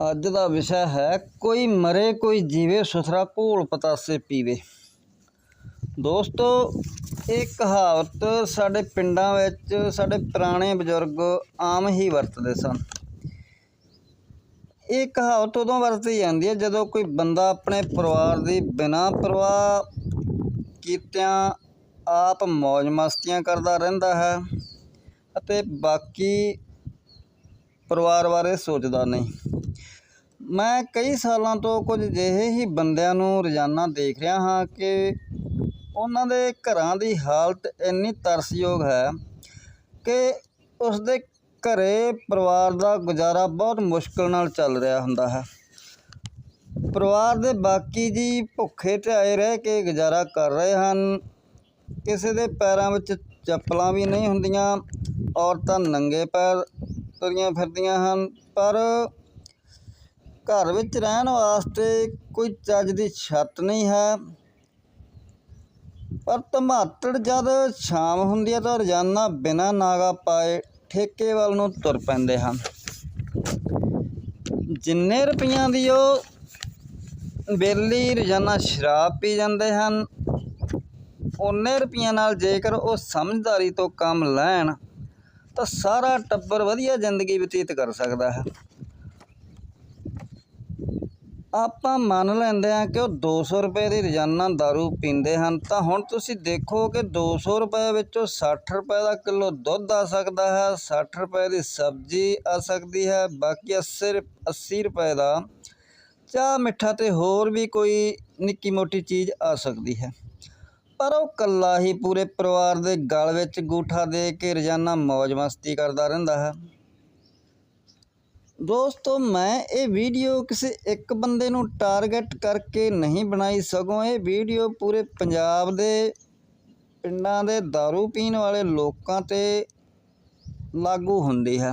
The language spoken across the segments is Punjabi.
ਅੱਜ ਦਾ ਵਿਸ਼ਾ ਹੈ, ਕੋਈ ਮਰੇ, ਕੋਈ ਜੀਵੇ, ਸੁਥਰਾ ਘੋਲ ਪਤਾਸੇ ਪੀਵੇ। ਦੋਸਤੋ, ਇਹ ਕਹਾਵਤ ਸਾਡੇ ਪਿੰਡਾਂ ਵਿੱਚ, ਸਾਡੇ ਪੁਰਾਣੇ ਬਜ਼ੁਰਗ ਆਮ ਹੀ ਵਰਤਦੇ ਸਨ। ਇਹ ਕਹਾਵਤ ਉਦੋਂ ਵਰਤੀ ਜਾਂਦੀ ਹੈ, ਜਦੋਂ ਕੋਈ ਬੰਦਾ ਆਪਣੇ ਪਰਿਵਾਰ ਦੀ ਬਿਨਾਂ ਪਰਵਾਹ ਕੀਤਿਆਂ ਆਪ ਮौज ਮਸਤੀਆਂ ਕਰਦਾ ਰਹਿੰਦਾ ਹੈ ਅਤੇ ਬਾਕੀ ਪਰਿਵਾਰ ਬਾਰੇ ਸੋਚਦਾ ਨਹੀਂ। ਮੈਂ ਕਈ ਸਾਲਾਂ ਤੋਂ ਕੁਝ ਅਜਿਹੇ ਹੀ ਬੰਦਿਆਂ ਨੂੰ ਰੋਜ਼ਾਨਾ ਦੇਖ ਰਿਹਾ ਹਾਂ ਕਿ ਉਹਨਾਂ ਦੇ ਘਰਾਂ ਦੀ ਹਾਲਤ ਇੰਨੀ ਤਰਸਯੋਗ ਹੈ ਕਿ ਉਸ ਦੇ ਘਰੇ ਪਰਿਵਾਰ ਦਾ ਗੁਜ਼ਾਰਾ ਬਹੁਤ ਮੁਸ਼ਕਲ ਨਾਲ ਚੱਲ ਰਿਹਾ ਹੁੰਦਾ ਹੈ। ਪਰਿਵਾਰ ਦੇ ਬਾਕੀ ਜੀ ਭੁੱਖੇ ਢਾਏ ਰਹਿ ਕੇ ਗੁਜ਼ਾਰਾ ਕਰ ਰਹੇ ਹਨ। ਕਿਸੇ ਦੇ ਪੈਰਾਂ ਵਿੱਚ ਚੱਪਲਾਂ ਵੀ ਨਹੀਂ ਹੁੰਦੀਆਂ, ਔਰਤਾਂ ਨੰਗੇ ਪੈਰ ਤੁਰੀਆਂ ਫਿਰਦੀਆਂ ਹਨ, ਪਰ ਘਰ ਵਿੱਚ ਰਹਿਣ ਵਾਸਤੇ ਕੋਈ ਚੱਜ ਦੀ ਛੱਤ ਨਹੀਂ ਹੈ। ਪਰ ਧਮਾਤੜ ਜਦ ਸ਼ਾਮ ਹੁੰਦੀ ਹੈ ਤਾਂ ਰੋਜ਼ਾਨਾ ਬਿਨਾਂ ਨਾਗਾ ਪਾਏ ਠੇਕੇ ਵੱਲ ਨੂੰ ਤੁਰ ਪੈਂਦੇ ਹਨ। ਜਿੰਨੇ ਰੁਪਈਆਂ ਦੀ ਉਹ ਬੇਲੀ ਰੋਜ਼ਾਨਾ ਸ਼ਰਾਬ ਪੀ ਜਾਂਦੇ ਹਨ ਉਨੇ ਰੁਪਈਆਂ ਨਾਲ ਜੇਕਰ ਉਹ ਸਮਝਦਾਰੀ ਤੋਂ ਕੰਮ ਲੈਣ ਤਾਂ ਸਾਰਾ ਟੱਬਰ ਵਧੀਆ ਜ਼ਿੰਦਗੀ ਬਤੀਤ ਕਰ ਸਕਦਾ ਹੈ। ਆਪਾਂ ਮੰਨ ਲੈਂਦੇ ਹਾਂ ਕਿ ਉਹ 200 ਰੁਪਏ ਦੀ ਰੋਜ਼ਾਨਾ दारू ਪੀਂਦੇ ਹਨ, ਤਾਂ ਹੁਣ ਤੁਸੀਂ ਦੇਖੋ ਕਿ 200 ਰੁਪਏ ਵਿੱਚੋਂ 60 ਰੁਪਏ ਦਾ ਕਿਲੋ ਦੁੱਧ ਆ ਸਕਦਾ ਹੈ 60 ਰੁਪਏ ਦੀ ਸਬਜ਼ੀ ਆ ਸਕਦੀ ਹੈ, ਬਾਕੀ 80 80 ਰੁਪਏ ਦਾ ਚਾਹ ਮਿੱਠਾ ਤੇ ਹੋਰ ਵੀ ਕੋਈ ਨਿੱਕੀ ਮੋਟੀ ਚੀਜ਼ ਆ ਸਕਦੀ ਹੈ। ਪਰ ਉਹ ਕੱਲਾ ਹੀ ਪੂਰੇ ਪਰਿਵਾਰ ਦੇ ਗਲ ਵਿੱਚ ਗੂਠਾ ਦੇ ਕੇ ਰੋਜ਼ਾਨਾ ਮौज ਮਸਤੀ ਕਰਦਾ ਰਹਿੰਦਾ ਹੈ। ਦੋਸਤੋ, ਮੈਂ ਇਹ ਵੀਡੀਓ ਕਿਸੇ ਇੱਕ ਬੰਦੇ ਨੂੰ ਟਾਰਗੇਟ ਕਰਕੇ ਨਹੀਂ ਬਣਾਈ ਸਗੋਂ ਇਹ ਵੀਡੀਓ ਪੂਰੇ ਪੰਜਾਬ ਦੇ ਪਿੰਡਾਂ ਦੇ दारू ਪੀਣ ਵਾਲੇ ਲੋਕਾਂ ਤੇ ਲਾਗੂ ਹੁੰਦੀ ਹੈ।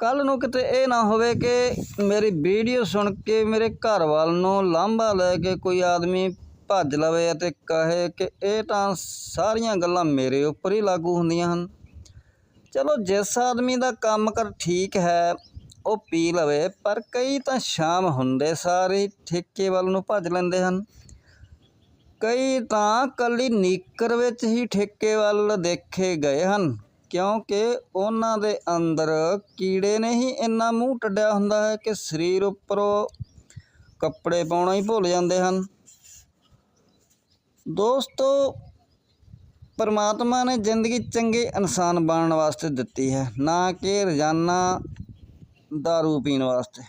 ਕੱਲ ਨੂੰ ਕਿਤੇ ਇਹ ਨਾ ਹੋਵੇ ਕਿ ਮੇਰੀ ਵੀਡੀਓ ਸੁਣ ਕੇ ਮੇਰੇ ਘਰ ਵਾਲ ਨੂੰ ਲਾਂਭਾ ਲੈ ਕੇ ਕੋਈ ਆਦਮੀ ਭੱਜ ਲਵੇ ਅਤੇ ਕਹੇ ਕਿ ਇਹ ਤਾਂ ਸਾਰੀਆਂ ਗੱਲਾਂ ਮੇਰੇ ਉੱਪਰ ਹੀ ਲਾਗੂ ਹੁੰਦੀਆਂ ਹਨ। ਚਲੋ, ਜਿਸ ਆਦਮੀ ਦਾ ਕੰਮ ਕਰ ਠੀਕ ਹੈ, ਉਹ ਪੀ ਲਵੇ, ਪਰ ਕਈ ਤਾਂ ਸ਼ਾਮ ਹੁੰਦੇ ਸਾਰੇ ਠੇਕੇ ਵੱਲ ਨੂੰ ਭੱਜ ਲੈਂਦੇ ਹਨ। ਕਈ ਤਾਂ ਕੱਲੀ ਨੀਕਰ ਵਿੱਚ ਹੀ ਠੇਕੇ ਵੱਲ ਦੇਖੇ ਗਏ ਹਨ, ਕਿਉਂਕਿ ਉਹਨਾਂ ਦੇ ਅੰਦਰ ਕੀੜੇ ਨੇ ਹੀ ਇੰਨਾ ਮੂੰਹ ਟੱਡਿਆ ਹੁੰਦਾ ਹੈ ਕਿ ਸਰੀਰ ਉੱਪਰੋਂ ਕੱਪੜੇ ਪਾਉਣਾ ਹੀ ਭੁੱਲ ਜਾਂਦੇ ਹਨ। ਦੋਸਤੋ ਪਰਮਾਤਮਾ ਨੇ ਜ਼ਿੰਦਗੀ ਚੰਗੇ ਇਨਸਾਨ ਬਣਨ ਵਾਸਤੇ ਦਿੱਤੀ ਹੈ ਨਾ ਕਿ ਰੋਜ਼ਾਨਾ दारू ਪੀਣ ਵਾਸਤੇ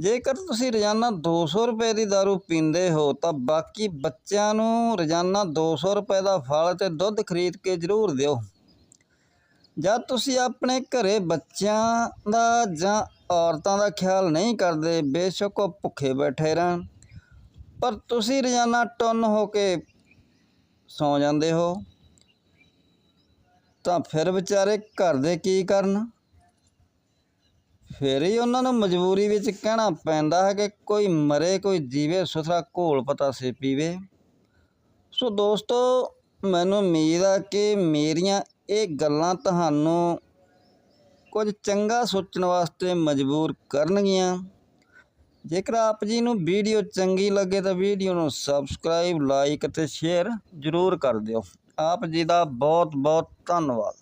ਜੇਕਰ ਤੁਸੀਂ ਰੋਜ਼ਾਨਾ 200 ਰੁਪਏ ਦੀ दारू ਪੀਂਦੇ ਹੋ ਤਾਂ ਬਾਕੀ ਬੱਚਿਆਂ ਨੂੰ ਰੋਜ਼ਾਨਾ 200 ਰੁਪਏ ਦਾ ਫਲ ਤੇ ਦੁੱਧ ਖਰੀਦ ਕੇ ਜ਼ਰੂਰ ਦਿਓ ਜਦ ਤੁਸੀਂ ਆਪਣੇ ਘਰੇ ਬੱਚਿਆਂ ਦਾ ਜਾਂ ਔਰਤਾਂ ਦਾ ਖਿਆਲ ਨਹੀਂ ਕਰਦੇ ਬੇਸ਼ੱਕ ਉਹ ਭੁੱਖੇ ਬੈਠੇ ਰਹਿਣ ਪਰ ਤੁਸੀਂ ਰੋਜ਼ਾਨਾ ਟੁੰਨ ਹੋ ਕੇ ਸੌ ਜਾਂਦੇ ਹੋ, ਤਾਂ ਫਿਰ ਵਿਚਾਰੇ ਘਰ ਦੇ ਕੀ ਕਰਨ? ਫਿਰ ਹੀ ਉਹਨਾਂ ਨੂੰ ਮਜਬੂਰੀ ਵਿੱਚ ਕਹਿਣਾ ਪੈਂਦਾ ਹੈ ਕਿ ਕੋਈ ਮਰੇ, ਕੋਈ ਜੀਵੇ, ਸੁਥਰਾ ਘੋਲ ਪਤਾਸੇ ਪੀਵੇ। ਸੋ ਦੋਸਤੋ, ਮੈਨੂੰ ਉਮੀਦ ਆ ਕਿ ਮੇਰੀਆਂ ਇਹ ਗੱਲਾਂ ਤੁਹਾਨੂੰ ਕੁਝ ਚੰਗਾ ਸੋਚਣ ਵਾਸਤੇ ਮਜਬੂਰ ਕਰਨਗੀਆਂ। ਜੇਕਰ ਆਪ ਜੀ ਨੂੰ ਵੀਡੀਓ ਚੰਗੀ ਲੱਗੇ ਤਾਂ ਵੀਡੀਓ ਨੂੰ ਸਬਸਕ੍ਰਾਈਬ ਲਾਈਕ ਅਤੇ ਸ਼ੇਅਰ ਜ਼ਰੂਰ ਕਰ ਦਿਓ। ਆਪ ਜੀ ਦਾ ਬਹੁਤ ਬਹੁਤ ਧੰਨਵਾਦ।